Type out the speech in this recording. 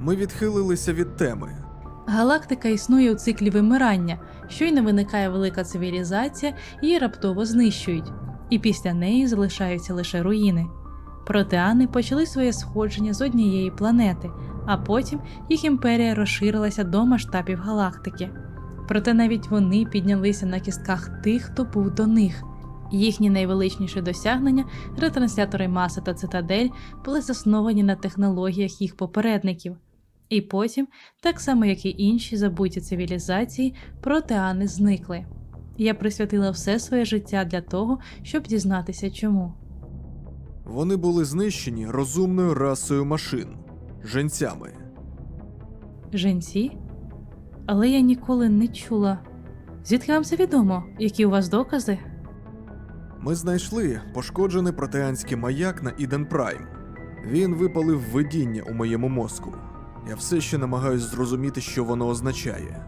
Ми відхилилися від теми. Галактика існує у циклі вимирання. Щойно виникає велика цивілізація, її раптово знищують, і після неї залишаються лише руїни. Протеани почали своє сходження з однієї планети, а потім їх імперія розширилася до масштабів галактики. Проте навіть вони піднялися на кістках тих, хто був до них. Їхні найвеличніші досягнення, ретранслятори маси та цитадель, були засновані на технологіях їх попередників. І потім, так само як і інші забуті цивілізації, протеани зникли. Я присвятила все своє життя для того, щоб дізнатися чому. Вони були знищені розумною расою машин женцями. Женці? Але я ніколи не чула. Звідки вам це відомо? Які у вас докази? Ми знайшли пошкоджений протеанський маяк на Іден Прайм. Він випалив видіння у моєму мозку. Я все ще намагаюсь зрозуміти, що воно означає.